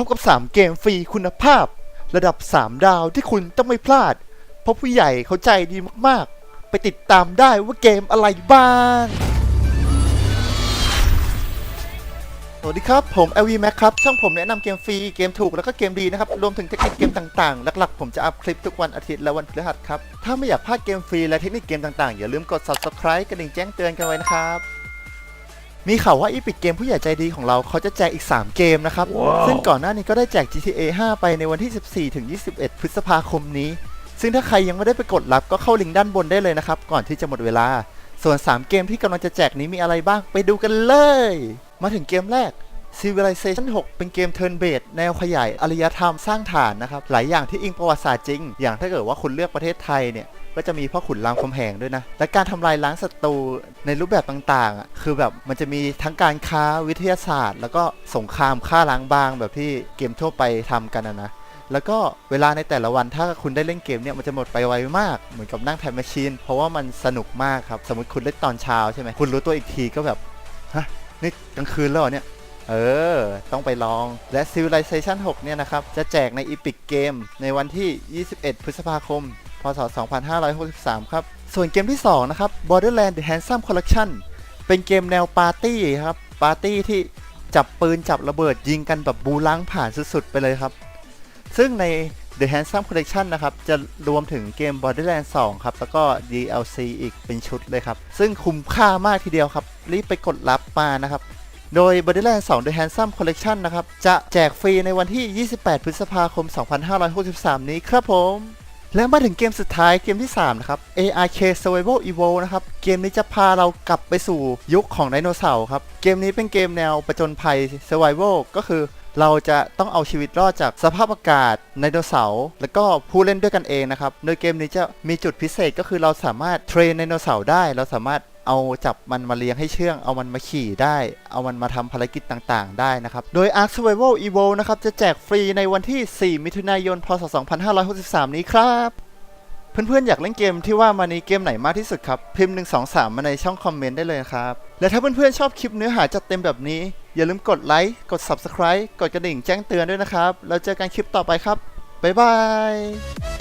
พบกับ 3 เกมฟรีคุณภาพ ระดับ 3 ดาวที่คุณต้องไม่พลาด เพราะผู้ใหญ่เขาใจดีมากๆ ไปติดตามได้ว่าเกมอะไรบ้าง สวัสดีครับ ผม LV Mac ครับ ช่องผมแนะนำเกมฟรี เกมถูกแล้วก็เกมดีนะครับ รวมถึงเทคนิคเกมต่างๆ หลักๆ ผมจะอัพคลิปทุกวันอาทิตย์และวันพฤหัสครับ ถ้าไม่อยากพลาดเกมฟรีและเทคนิคเกมต่างๆ อย่าลืมกด subscribe กระดิ่งแจ้งเตือนกันไว้นะครับ มีข่าวว่าอีพิกเกมผู้ใหญ่ใจดีของเราเขาจะแจกอีก 3 เกมนะครับซึ่งก่อนหน้านี้ก็ได้แจก GTA 5 ไปในวันที่ 14ถึง21 พฤษภาคมนี้ ซึ่งถ้าใครยังไม่ได้ไปกดรับก็เข้าลิงก์ด้านบนได้เลยนะครับ ก่อนที่จะหมดเวลา ส่วน 3 เกมที่กำลังจะแจกนี้มีอะไรบ้างไปดูกันเลย มาถึงเกมแรก Civilization 6 เป็นเกม Turn Based แนวขยายอารยธรรมสร้างฐานนะครับ หลายอย่างที่อิงประวัติศาสตร์จริง อย่างถ้าเกิดว่าคุณเลือกประเทศไทยเนี่ย ก็จะมีพ่อขุนรามคำแหงด้วยนะ และการทำลายล้างศัตรูในรูปแบบต่างๆอะคือแบบมันจะมีทั้งการค้าวิทยาศาสตร์ แล้วก็สงครามฆ่าล้างบางแบบที่เกมทั่วไปทำกันนะนะแล้วก็เวลาในแต่ละวันถ้าคุณได้เล่นเกมเนี่ยมันจะหมดไปไวมาก เหมือนกับนั่งแทนแมชชีน เพราะว่ามันสนุกมากครับ สมมติคุณเล่นตอนเช้าใช่ไหมคุณรู้ตัวอีกทีก็แบบ ฮะ นี่กลางคืนแล้วเหรอเนี่ย เออ ต้องไปลอง และ Civilization 6 เนี่ยนะครับ จะแจกใน Epic Game ในวันที่ 21 พฤษภาคม พศ 2563 ครับ ส่วนเกมที่ 2 นะครับ Borderland The Handsome Collection เป็นเกมแนวปาร์ตี้ครับ ปาร์ตี้ที่จับปืนจับระเบิดยิงกันแบบบูล้างผ่านสุดๆ ไปเลยครับ ซึ่งใน The Handsome Collection นะครับ จะรวมถึงเกม Borderlands 2 ครับ แล้วก็ DLC อีกเป็นชุดเลยครับ ซึ่งคุ้มค่ามากทีเดียวครับ รีบไปกดรับมานะครับ โดย Borderlands 2 The Handsome Collection นะครับ จะแจกฟรีในวันที่ 28 พฤษภาคม 2563 นี้ครับผม และมาถึงเกมสุดท้ายเกมที่ 3 นะครับ ARK Survival Evo นะครับ เกมนี้จะพาเรากลับไปสู่ยุคของไดโนเสาร์ครับ เกมนี้เป็นเกมแนวประจนภัย Survival ก็คือเราจะต้องเอาชีวิตรอดจากสภาพอากาศไดโนเสาร์แล้วก็ผู้เล่นด้วยกันเองนะครับ โดยเกมนี้จะมีจุดพิเศษก็คือเราสามารถเทรนไดโนเสาร์ได้ เราสามารถ เอาจับมันมาเลี้ยงให้เชื่อง เอามันมาขี่ได้ เอามันมาทำภารกิจต่างๆ ได้นะครับ โดย Ark Survival Evol นะครับจะแจกฟรีในวันที่ 4 มิถุนายน พศ 2563 นี้ครับเพื่อนๆ อยากเล่นเกมที่ว่ามานี้เกมไหนมากที่สุดครับ พิมพ์ 1 2 3 มาในช่องคอมเมนต์ได้เลยครับ และถ้าเพื่อนๆ ชอบคลิปเนื้อหาจัดเต็มแบบนี้ อย่าลืมกดไลค์ กด Subscribe กดกระดิ่งแจ้งเตือนด้วยนะครับ แล้วเจอกันคลิปต่อไปครับ บ๊ายบาย